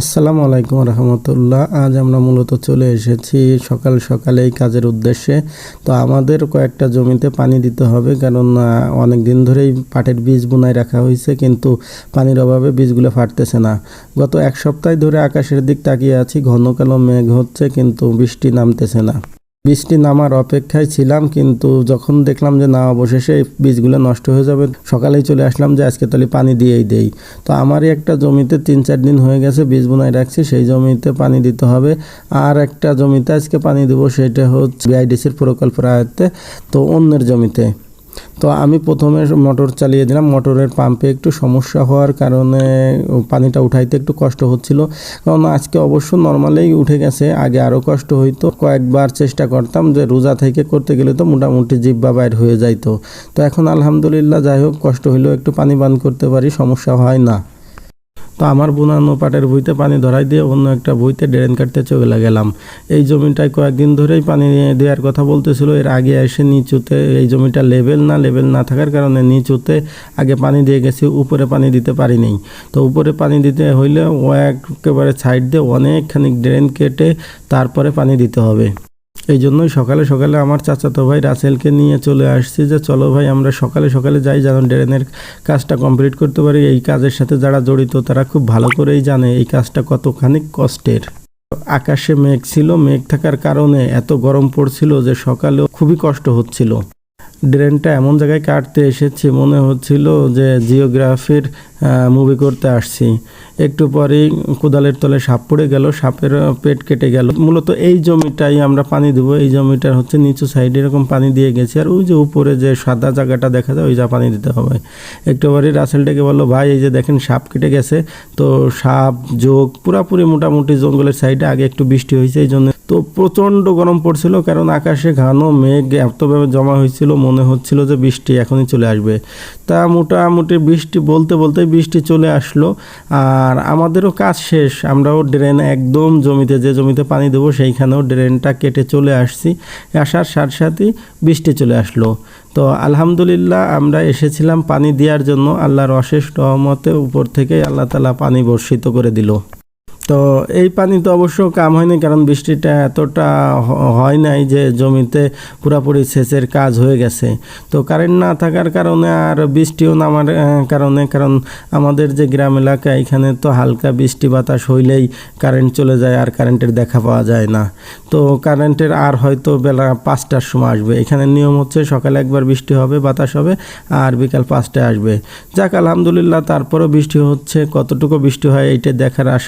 আসসালামু আলাইকুম রহমতুল্লাহ। আজ আমরা মূলত চলে এসেছি সকাল সকালে এই কাজের উদ্দেশ্যে। তো আমাদের কয়েকটা জমিতে পানি দিতে হবে, কারণ অনেক দিন ধরেই পাটের বীজ বুনায় রাখা হয়েছে, কিন্তু পানির অভাবে বীজগুলো ফাটতেছে না। গত এক সপ্তাহ ধরে আকাশের দিক তাকিয়ে আছি, ঘন কালো মেঘ হচ্ছে, কিন্তু বৃষ্টি নামতেছে না। বৃষ্টি নামার অপেক্ষায় ছিলাম, কিন্তু যখন দেখলাম যে না, অবশেষে এই বীজগুলো নষ্ট হয়ে যাবে, সকালেই চলে আসলাম যে আজকে তাহলে পানি দিয়েই দেই। তো আমারই একটা জমিতে তিন চার দিন হয়ে গেছে বীজ বোনায় রাখছি, সেই জমিতে পানি দিতে হবে। আর একটা জমিতে আজকে পানি দেবো, সেটা হচ্ছে বিআইডিসির প্রকল্পের আয়ত্তে তো অন্যের জমিতে। তো আমি প্রথমে মোটর চালিয়ে দিলাম। মোটরের পাম্পে একটু সমস্যা হওয়ার কারণে পানিটা উঠাইতে একটু কষ্ট হচ্ছিল। কারণ আজকে অবশ্য নর্মালেই উঠে গেছে, আগে আরও কষ্ট হইতো। কয়েকবার চেষ্টা করতাম যে রোজা থেকে করতে গেলে তো মোটামুটি জিব্বা বাইর হয়ে যাইতো। তো এখন আলহামদুলিল্লাহ যাই হোক, কষ্ট হইলেও একটু পানি বান করতে পারি, সমস্যা হয় না। তো আমার বুনানো পাটের ভুঁইতে পানি ধরাই দিয়ে অন্য একটা ভুঁইতে ড্রেন কাটতে চলে গেলাম। এই জমিটায় কয়েকদিন ধরেই পানি দেওয়ার কথা বলতেছিল, এর আগে এসে নিচুতে এই জমিটা লেভেল না লেভেল না থাকার কারণে নিচুতে আগে পানি দিয়ে গেছি, উপরে পানি দিতে পারিনি তো উপরে পানি দিতে হইলে ও একেবারে সাইড দিয়ে অনেকখানি ড্রেন কেটে তারপরে পানি দিতে হবে। এই জন্যই সকালে সকালে আমার চাচাতো ভাই রাসেলকে নিয়ে চলে আসছি যে, চলো ভাই, আমরা সকালে সকালে যাই, যেন ড্রেনের কাজটা কমপ্লিট করতে পারি। এই কাজের সাথে যারা জড়িত, তারা খুব ভালো করেই জানে এই কাজটা কতখানি কষ্টের। আকাশে মেঘ ছিল, মেঘ থাকার কারণে এত গরম পড়ছিল যে, সকালেও খুবই কষ্ট হচ্ছিল। ড্রেনটা এমন জায়গায় কাটতে এসেছি, মনে হচ্ছিল যে, জিওগ্রাফির মুভি করতে আসছি। একটু পরেই কোদালের তলে সাপ পড়ে গেল, সাপের পেট কেটে গেল। মূলত এই জমিটাই আমরা পানি দেবো। এই জমিটার হচ্ছে নিচু সাইডে এরকম পানি দিয়ে গেছি। আর ওই যে উপরে যে সাদা জায়গাটা দেখা যায়, ওই যা পানি দিতে হবে। একটু পরেই রাসেলটাকে বলল, ভাই, এই যে দেখেন, সাপ কেটে গেছে। তো সাপ যোগ পুরাপুরি মোটামুটি জঙ্গলের সাইডে আগে একটু বৃষ্টি হয়েছে, এই জন্য তো প্রচণ্ড গরম পড়ছিল। কারণ আকাশে ঘন মেঘ এতভাবে জমা হয়েছিল, মনে হচ্ছিল যে বৃষ্টি এখনই চলে আসবে। তা মোটামুটি বৃষ্টি বলতে বলতে বৃষ্টি চলে আসলো, আর আমাদেরও কাজ শেষ। আমরাও ড্রেন একদম জমিতে, যে জমিতে পানি দেবো সেইখানেও ড্রেনটা কেটে চলে আসছি। আসার সাথে সাথেই বৃষ্টি চলে আসলো। তো আলহামদুলিল্লাহ আমরা এসেছিলাম পানি দেওয়ার জন্য। আল্লাহর অশেষ রহমতে উপর থেকে আল্লাহ তালা পানি বর্ষিত করে দিল। তো এই পানি তো অবশ্য কাম হয়নি, কারণ বৃষ্টিটা এতটা হয় নাই যে জমিতে পুরাপুরি সেচের কাজ হয়ে গেছে। তো কারেন্ট না থাকার কারণে আর বৃষ্টিও নামার কারণে, কারণ আমাদের যে গ্রাম এলাকা, এখানে তো হালকা বৃষ্টি বাতাস হইলেই কারেন্ট চলে যায় আর কারেন্টের দেখা পাওয়া যায় না। তো কারেন্টের আর হয়তো বেলা পাঁচটার সময় আসবে। এখানে নিয়ম হচ্ছে সকালে একবার বৃষ্টি হবে, বাতাস হবে আর বিকাল পাঁচটায় আসবে। যাক, আলহামদুলিল্লাহ, তারপরেও বৃষ্টি হচ্ছে। কতটুকু বৃষ্টি হয় এইটা দেখার আশা